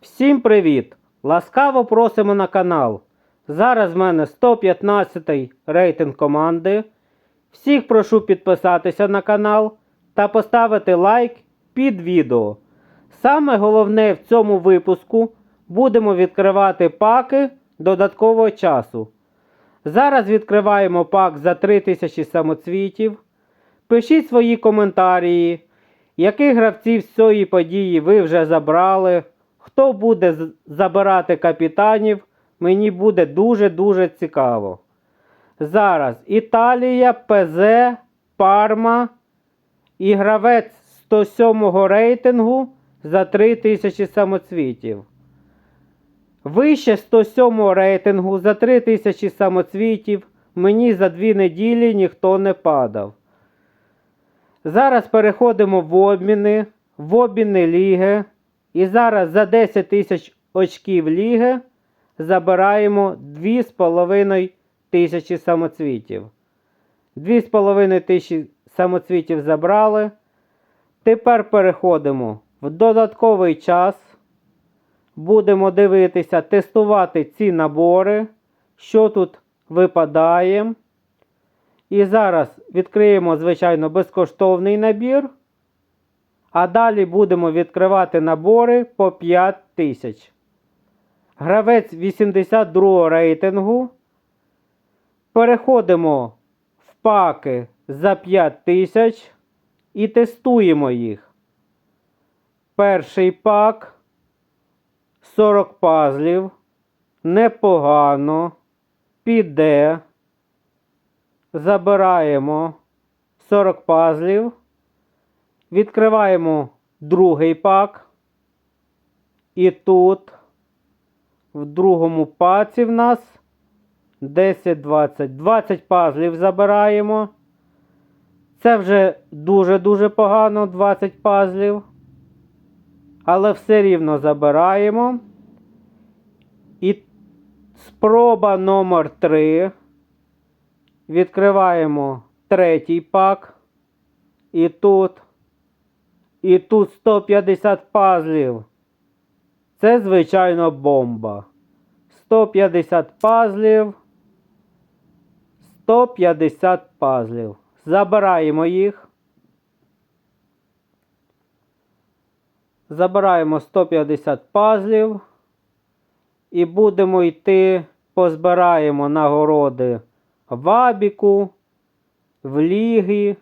Всім привіт! Ласкаво просимо на канал. Зараз в мене 115 рейтинг команди. Всіх прошу підписатися на канал та поставити лайк під відео. Саме головне в цьому випуску будемо відкривати паки додаткового часу. Зараз відкриваємо пак за 3000 самоцвітів. Пишіть свої коментарі, яких гравців з цієї події ви вже забрали. Хто буде забирати капітанів, мені буде дуже-дуже цікаво. Зараз Італія, ПЗ, Парма і гравець 107 рейтингу за 3000 самоцвітів. Вище 107 рейтингу за 3000 самоцвітів мені за дві неділі ніхто не падав. Зараз переходимо в обміни, в обміни ліги. І зараз за 10 тисяч очків ліги забираємо 2,5 тисячі самоцвітів. 2,5 тисячі самоцвітів забрали. Тепер переходимо в додатковий час. Будемо дивитися, тестувати ці набори, що тут випадає. І зараз відкриємо, звичайно, безкоштовний набір. А далі будемо відкривати набори по 5 тисяч. Гравець 82 рейтингу. Переходимо в паки за 5 тисяч і тестуємо їх. Перший пак 40 пазлів. Непогано. Піде. Забираємо 40 пазлів. Відкриваємо другий пак. І тут в другому паці в нас 10, 20, 20 пазлів забираємо. Це вже дуже-дуже погано 20 пазлів. Але все рівно забираємо. І спроба номер 3. Відкриваємо третій пак. І тут. І тут 150 пазлів. Це, звичайно, бомба. 150 пазлів. 150 пазлів. Забираємо їх. Забираємо 150 пазлів. І будемо йти, позбираємо нагороди в Абіку, в Лігі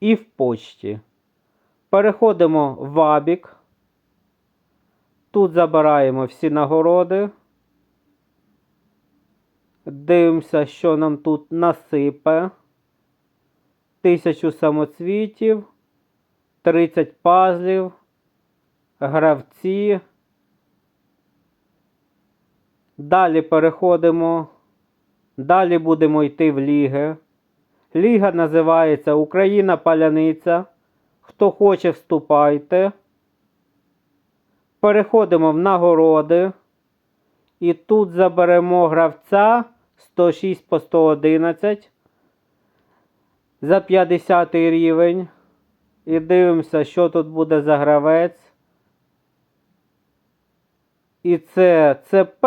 і в почті. Переходимо в Абік. Тут забираємо всі нагороди. Дивимося, що нам тут насипе. Тисячу самоцвітів, 30 пазлів, гравці. Далі переходимо. Далі будемо йти в ліги. Ліга називається Україна Паляниця. Хто хоче, вступайте. Переходимо в нагороди. І тут заберемо гравця 106 по 111 за 50 рівень. І дивимося, що тут буде за гравець. І це ЦП.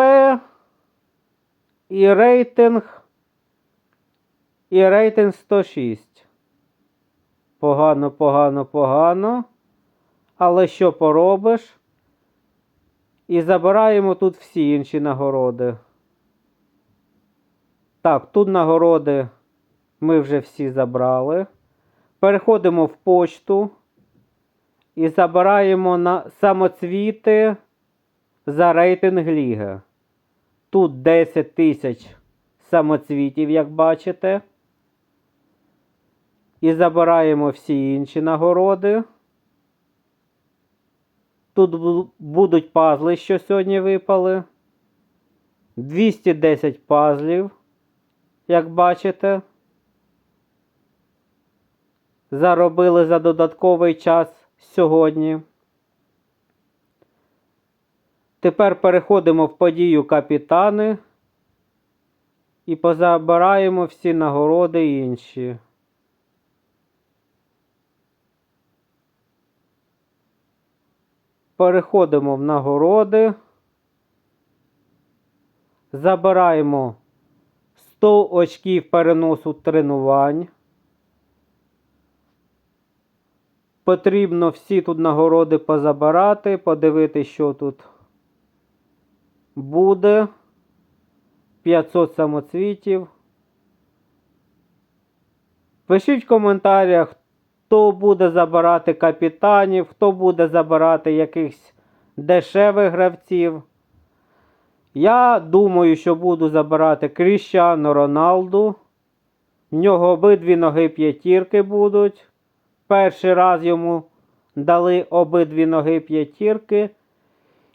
І рейтинг. І рейтинг 106. Погано, погано, погано. Але що поробиш? І забираємо тут всі інші нагороди. Так, тут нагороди ми вже всі забрали. Переходимо в почту і забираємо на самоцвіти за рейтинг ліги. Тут 10 тисяч самоцвітів, як бачите. І забираємо всі інші нагороди. Тут будуть пазли, що сьогодні випали. 210 пазлів, як бачите. Заробили за додатковий час сьогодні. Тепер переходимо в подію капітани і позабираємо всі нагороди інші. Переходимо в нагороди. Забираємо 100 очків переносу тренувань. Потрібно всі тут нагороди позабирати, подивитися, що тут буде. 500 самоцвітів. Пишіть в коментарях, хто буде забирати капітанів, хто буде забирати якихось дешевих гравців. Я думаю, що буду забирати Кріщану Роналду. В нього обидві ноги п'ятірки будуть. Перший раз йому дали обидві ноги п'ятірки.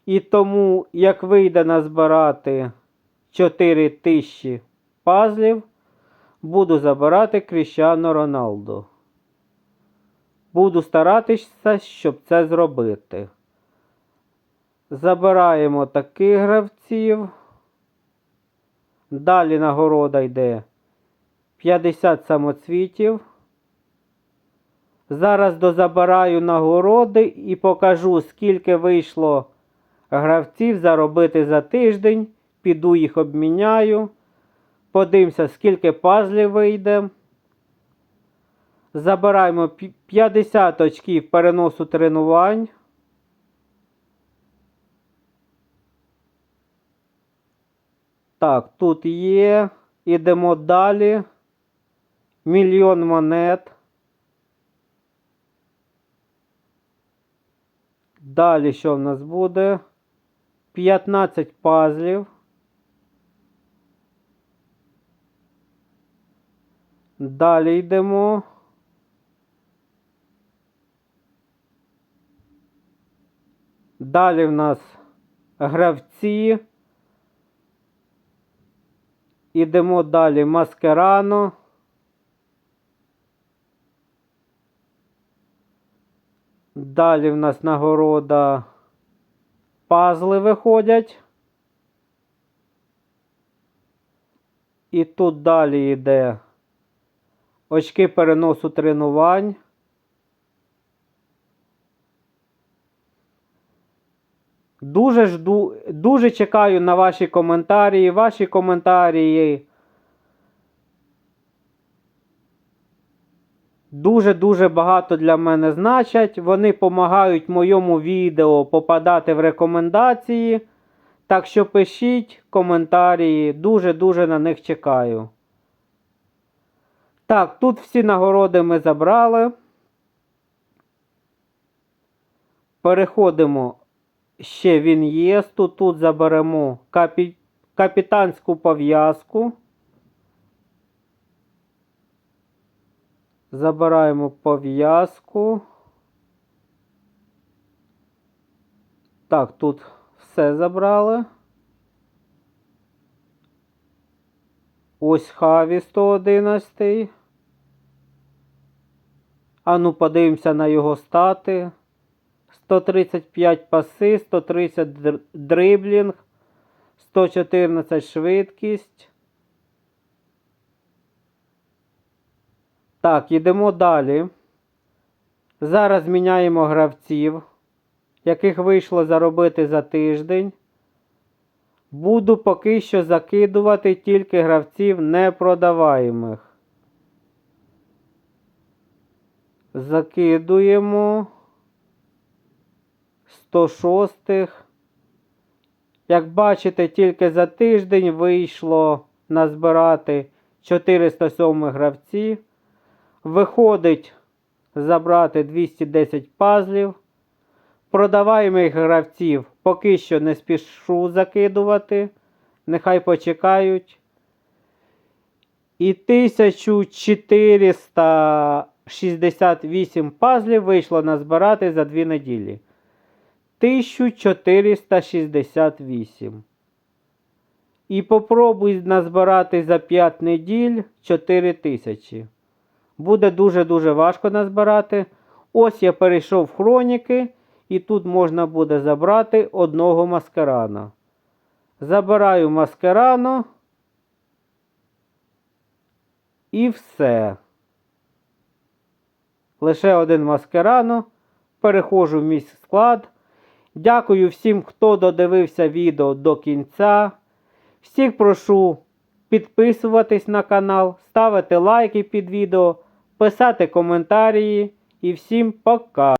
І тому, як вийде назбирати 4 тисячі пазлів, буду забирати Кріщану Роналду. Буду старатися, щоб це зробити. Забираємо таких гравців. Далі нагорода йде 50 самоцвітів. Зараз дозабираю нагороди і покажу, скільки вийшло гравців заробити за тиждень. Піду їх обміняю. Подивимося, скільки пазлів вийде. Забираємо пі- 50 очків переносу тренувань. Так, тут є. Ідемо далі. Мільйон монет. Далі що в нас буде? 15 пазлів. Далі йдемо. Далі в нас гравці. Ідемо далі маскерано. Далі в нас нагорода пазли виходять. І тут далі йде очки переносу тренувань. Дуже жду, дуже чекаю на ваші коментарі. Ваші коментарі дуже-дуже багато для мене значать. Вони допомагають моєму відео попадати в рекомендації. Так що пишіть коментарі, дуже-дуже на них чекаю. Так, тут всі нагороди ми забрали. Переходимо. Ще він є. Тут, тут заберемо капі... капітанську пов'язку. Забираємо пов'язку. Так, тут все забрали. Ось Хаві 111. А ну подивимося на його стати. 135 паси, 130 дриблінг, 114 швидкість. Так, йдемо далі. Зараз міняємо гравців, яких вийшло заробити за тиждень. Буду поки що закидувати тільки гравців непродаваємих. Закидуємо 106. Як бачите, тільки за тиждень вийшло назбирати 407 гравців. Виходить забрати 210 пазлів. Продаваємих гравців поки що не спішу закидувати. Нехай почекають. І 1468 пазлів вийшло назбирати за 2 неділі. 1468. І попробуй назбирати за 5 неділь 4000. Буде дуже-дуже важко назбирати. Ось я перейшов в хроніки, і тут можна буде забрати одного маскарана. Забираю маскарано. І все. Лише один маскарано. Переходжу в мій склад. Дякую всім, хто додивився відео до кінця. Всіх прошу підписуватись на канал, ставити лайки під відео, писати коментарі і всім пока!